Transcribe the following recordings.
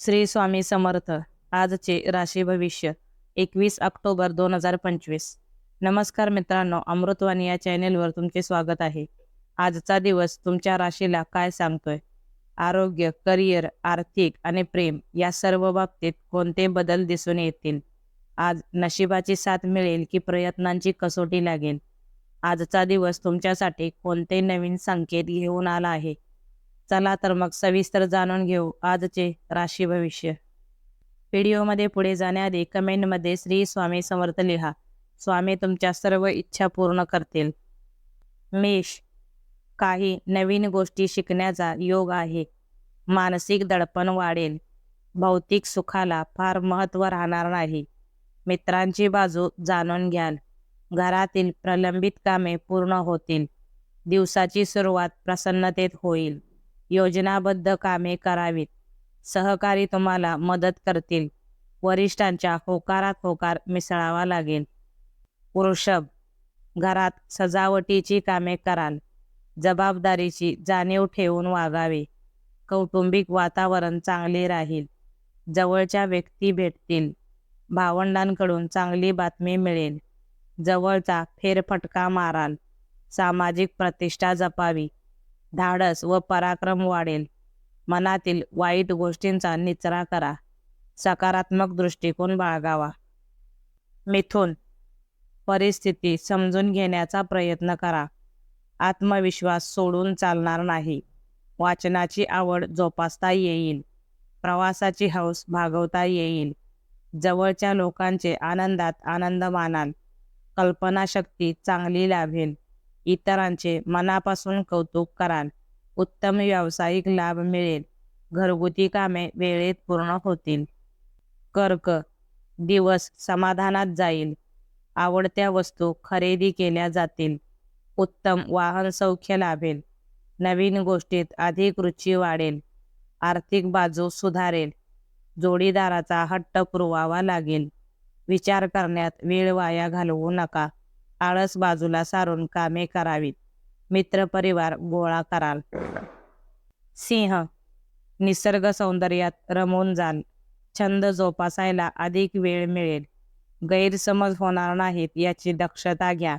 श्री स्वामी समर्थ. आजचे राशी भविष्य एकवीस ऑक्टोबर दोन हजार पंचवीस. नमस्कार मित्रांनो अमृतवाणी या चॅनेलवर तुमचे स्वागत आहे. आजचा दिवस तुमच्या राशीला काय सांगतोय? आरोग्य करिअर आर्थिक आणि प्रेम या सर्व बाबतीत कोणते बदल दिसून येतील? आज नशिबाची साथ मिळेल की प्रयत्नांची कसोटी लागेल? आजचा दिवस तुमच्यासाठी कोणते नवीन संकेत घेऊन आला आहे? चला तर मग सविस्तर जाणून घेऊ आजचे राशी भविष्य. व्हिडिओमध्ये पुढे जाण्याआधी कमेंटमध्ये श्री स्वामी समर्थ लिहा. स्वामी तुमच्या सर्व इच्छा पूर्ण करतील. मेष काही नवीन गोष्टी शिकण्याचा योग आहे. मानसिक दडपण वाढेल. भौतिक सुखाला फार महत्त्व राहणार नाही. मित्रांची बाजू जाणून घ्याल. घरातील प्रलंबित कामे पूर्ण होतील. दिवसाची सुरुवात प्रसन्नतेत होईल. योजनाबद्ध कामे करावीत. सहकारी तुम्हाला मदत करतील. वरिष्ठांच्या होकारात होकार मिसळावा लागेल. वृषभ घरात सजावटीची कामे कराल. जबाबदारीची जाणीव ठेवून वागावे. कौटुंबिक वातावरण चांगले राहील. जवळच्या व्यक्ती भेटतील. भावंडांकडून चांगली बातमी मिळेल. जवळचा फेरफटका माराल. सामाजिक प्रतिष्ठा जपावी. धाडस व पराक्रम वाढेल. मनातील वाईट गोष्टींचा निचरा करा. सकारात्मक दृष्टिकोन बाळगावा. मिथुन परिस्थिती समजून घेण्याचा प्रयत्न करा. आत्मविश्वास सोडून चालणार नाही. वाचनाची आवड जोपासता येईल. प्रवासाची हौस भागवता येईल. जवळच्या लोकांचे आनंदात आनंद मानाल. कल्पनाशक्ती चांगली लाभेल. इतरांचे मनापासून कौतुक कराल. उत्तम व्यावसायिक लाभ मिळेल. घरगुती कामे वेळेत पूर्ण होतील. कर्क दिवस समाधानात जाईल. आवडत्या वस्तू खरेदी केल्या जातील. उत्तम वाहन सौख्य लाभेल. नवीन गोष्टीत अधिक रुची वाढेल. आर्थिक बाजू सुधारेल. जोडीदाराचा हट्ट पुरवावा लागेल. विचार करण्यात वेळ वाया घालवू नका. आळस बाजूला सारून कामे करावीत. मित्र परिवार गोळा कराल. सिंह निसर्ग सौंदर्यात रमून जाल. छंद जोपासायला अधिक वेळ मिळेल. गैरसमज होणार नाहीत याची दक्षता घ्या.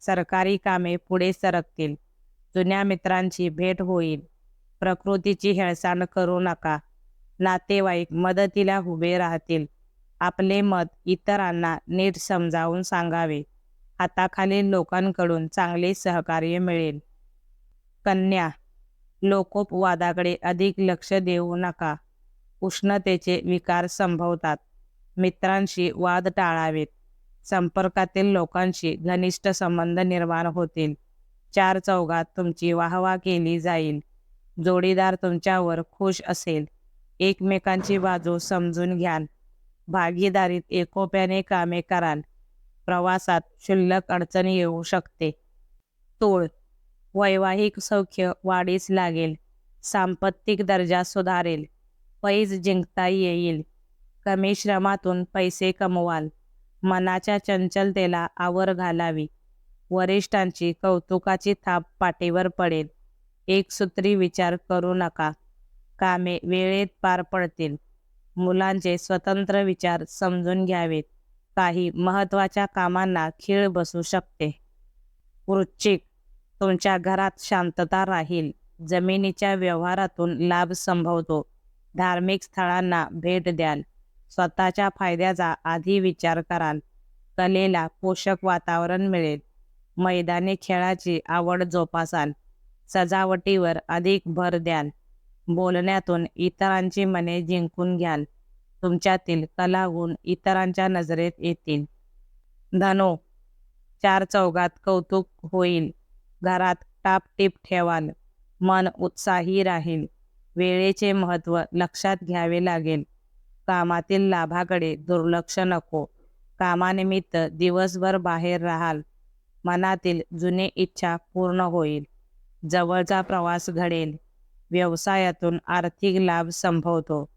सरकारी कामे पुढे सरकतील. जुन्या मित्रांची भेट होईल. प्रकृतीची हेळसांड करू नका. नातेवाईक मदतीला उभे राहतील. आपले मत इतरांना नीट समजावून सांगावे. हाताखालील लोकांकडून चांगले सहकार्य मिळेल. कन्या लोकोपवादाकडे अधिक लक्ष देऊ नका. उष्णतेचे विकार संभवतात. मित्रांशी वाद टाळावेत. संपर्कातील लोकांशी घनिष्ठ संबंध निर्माण होतील. चार चौघात तुमची वाहवा केली जाईल. जोडीदार तुमच्यावर खुश असेल. एकमेकांची बाजू समजून घ्याल. भागीदारीत एकोप्याने कामे कराल. प्रवासात क्षुल्लक अडचणी येऊ शकते. तोळ वैवाहिक सौख्य वाढीस लागेल. सांपत्तिक दर्जा सुधारेल. पैज जिंकता येईल. कमी श्रमातून पैसे कमवाल. मनाच्या चंचलतेला आवर घालावी. वरिष्ठांची कौतुकाची थाप पाठीवर पडेल. एकसूत्री विचार करू नका. कामे वेळेत पार पडतील. मुलांचे स्वतंत्र विचार समजून घ्यावेत. काही महत्त्वाच्या कामांना खीळ बसू शकते. वृश्चिक तुमच्या घरात शांतता राहील. जमिनीच्या व्यवहारातून लाभ संभवतो. धार्मिक स्थळांना भेट द्याल. स्वतःच्या फायद्याचा आधी विचार कराल. कलेला पोषक वातावरण मिळेल. मैदानी खेळाची आवड जोपासाल. सजावटीवर अधिक भर द्याल. बोलण्यातून इतरांची मने जिंकून घ्याल. तुमच्यातील कलागुण इतरांच्या नजरेत येतील. धनो चार चौघात कौतुक होईल. घरात टापटीप ठेवाल. मन उत्साही राहील. वेळेचे महत्त्व लक्षात घ्यावे लागेल. कामातील लाभाकडे दुर्लक्ष नको. कामानिमित्त दिवसभर बाहेर राहाल. मनातील जुने इच्छा पूर्ण होईल. जवळचा प्रवास घडेल. व्यवसायातून आर्थिक लाभ संभवतो.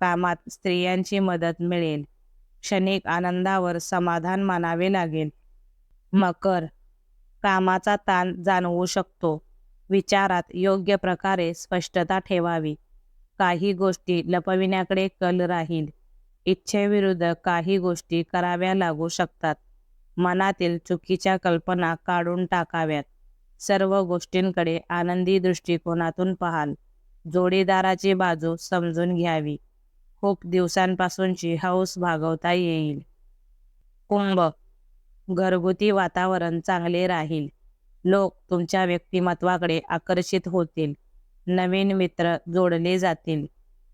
कामात स्त्रियांची मदत मिळेल. क्षणिक आनंदावर समाधान मानावे लागेल. मकर कामाचा ताण जाणवू शकतो. विचारात योग्य प्रकारे स्पष्टता ठेवावी. काही गोष्टी लपविण्याकडे कल राहील. इच्छेविरुद्ध काही गोष्टी कराव्या लागू शकतात. मनातील चुकीच्या कल्पना काढून टाकाव्यात. सर्व गोष्टींकडे आनंदी दृष्टिकोनातून पाहाल. जोडीदाराची बाजू समजून घ्यावी. खूप दिवसांपासूनची हौस भागवता येईल. कुंभ घरगुती वातावरण चांगले राहील. लोक तुमच्या व्यक्तिमत्वाकडे आकर्षित होतील. नवीन मित्र जोडले जातील.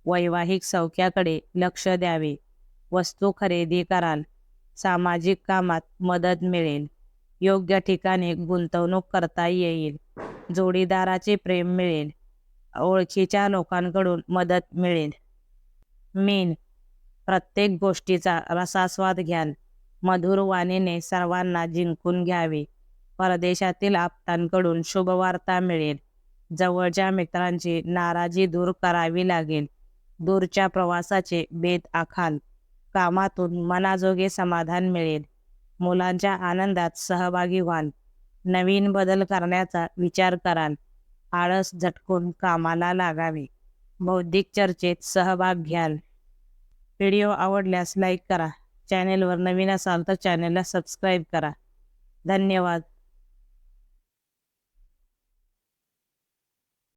वैवाहिक सौख्याकडे लक्ष द्यावे. वस्तू खरेदी कराल. सामाजिक कामात मदत मिळेल. योग्य ठिकाणी गुंतवणूक करता येईल. जोडीदाराचे प्रेम मिळेल. ओळखीच्या लोकांकडून मदत मिळेल. मेन. प्रत्येक गोष्टीचा रसास्वाद घ्याल. मधुर वाणीने सर्वांना जिंकून घ्यावे. परदेशातील आप्तांकडून शुभवार्ता मिळेल. जवळच्या मित्रांची नाराजी दूर करावी लागेल. दूरच्या प्रवासाचे बेत आखाल. कामातून मनाजोगे समाधान मिळेल. मुलांच्या आनंदात सहभागी व्हाल. नवीन बदल करण्याचा विचार कराल. आळस झटकून कामाला लागावे. बौद्धिक चर्चेत सहभाग घ्याल. व्हिडिओ आवडल्यास लाईक करा. चॅनेलवर नवीन असाल तर चॅनेलला सबस्क्राईब करा. धन्यवाद.